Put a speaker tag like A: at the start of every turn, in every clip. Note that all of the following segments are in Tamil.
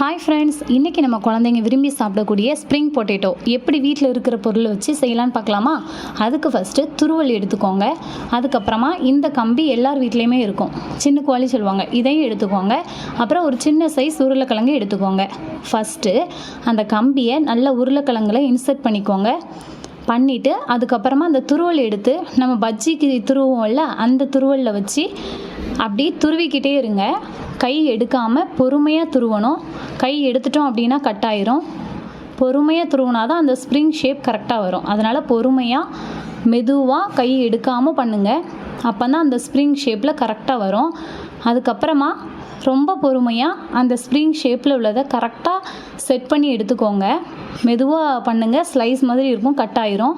A: ஹாய் ஃப்ரெண்ட்ஸ் இன்றைக்கி நம்ம குழந்தைங்க விரும்பி சாப்பிடக்கூடிய ஸ்ப்ரிங் பொட்டேட்டோ எப்படி வீட்டில் இருக்கிற பொருளை வச்சு செய்யலான்னு பார்க்கலாமா? அதுக்கு ஃபஸ்ட்டு துருவல் எடுத்துக்கோங்க. அதுக்கப்புறமா இந்த கம்பி எல்லார் வீட்லேயுமே இருக்கும். சின்ன கோழி சொல்லுவாங்க இதையும் எடுத்துக்கோங்க. அப்புறம் ஒரு சின்ன சைஸ் உருளைக்கிழங்கு எடுத்துக்கோங்க. ஃபஸ்ட்டு அந்த கம்பியை நல்ல உருளைக்கிழங்குல இன்சர்ட் பண்ணிக்கோங்க. பண்ணிவிட்டு அதுக்கப்புறமா அந்த துருவல் எடுத்து நம்ம பஜ்ஜிக்கு துருவோம்ல அந்த துருவலில் வச்சு அப்படி துருவிக்கிட்டே இருங்க. கை எடுக்காமல் பொறுமையாக துருவணும். கை எடுத்துட்டோம் அப்படின்னா கட் ஆயிரும். பொறுமையாக துருவினா தான் அந்த ஸ்ப்ரிங் ஷேப் கரெக்டாக வரும். அதனால் பொறுமையாக மெதுவாக கை எடுக்காமல் பண்ணுங்கள் அப்போ தான் அந்த ஸ்ப்ரிங் ஷேப்பில் கரெக்டாக வரும். அதுக்கப்புறமா ரொம்ப பொறுமையாக அந்த ஸ்ப்ரிங் ஷேப்பில் உள்ளதை கரெக்டாக செட் பண்ணி எடுத்துக்கோங்க. மெதுவாக பண்ணுங்கள் ஸ்லைஸ் மாதிரி இருக்கும் கட் ஆயிரும்.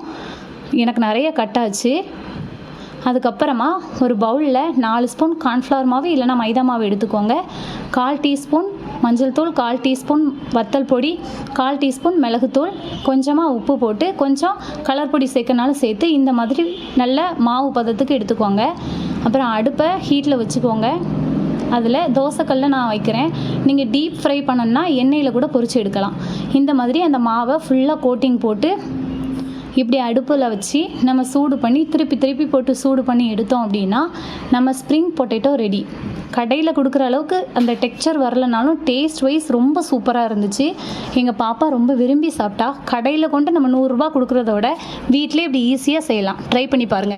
A: எனக்கு நிறைய கட் ஆச்சு. அதுக்கப்புறமா ஒரு பவுலில் நாலு ஸ்பூன் கார்ன்ஃப்ளவர் மாவு இல்லைன்னா மைதா மாவு எடுத்துக்கோங்க. கால் டீஸ்பூன் மஞ்சள் தூள் கால் டீஸ்பூன் வத்தல் பொடி கால் டீஸ்பூன் மிளகுத்தூள் கொஞ்சமாக உப்பு போட்டு கொஞ்சம் கலர் பொடி சேர்க்கனாலும் சேர்த்து இந்த மாதிரி நல்ல மாவு பதத்துக்கு எடுத்துக்கோங்க. அப்புறம் அடுப்பை ஹீட்டில் வச்சுக்கோங்க. அதில் தோசைக்கல்ல நான் வைக்கிறேன். நீங்கள் டீப் ஃப்ரை பண்ணணுன்னா எண்ணெயில் கூட பொரிச்சு எடுக்கலாம். இந்த மாதிரி அந்த மாவை ஃபுல்லாக கோட்டிங் போட்டு இப்படி அடுப்பில் வச்சு நம்ம சூடு பண்ணி திருப்பி திருப்பி போட்டு சூடு பண்ணி எடுத்தோம் அப்படின்னா நம்ம ஸ்ப்ரிங் பொட்டேட்டோ ரெடி கடையில் கொடுக்குற அளவுக்கு அந்த டெக்ஸ்சர் வரலனாலும் டேஸ்ட் வைஸ் ரொம்ப சூப்பராக இருந்துச்சு. எங்கள் பாப்பா ரொம்ப விரும்பி சாப்பிட்டா. கடையில் கொண்டு நம்ம நூறுரூபா கொடுக்குறத விட வீட்டிலே இப்படி ஈஸியாக செய்யலாம். ட்ரை பண்ணி பாருங்கள்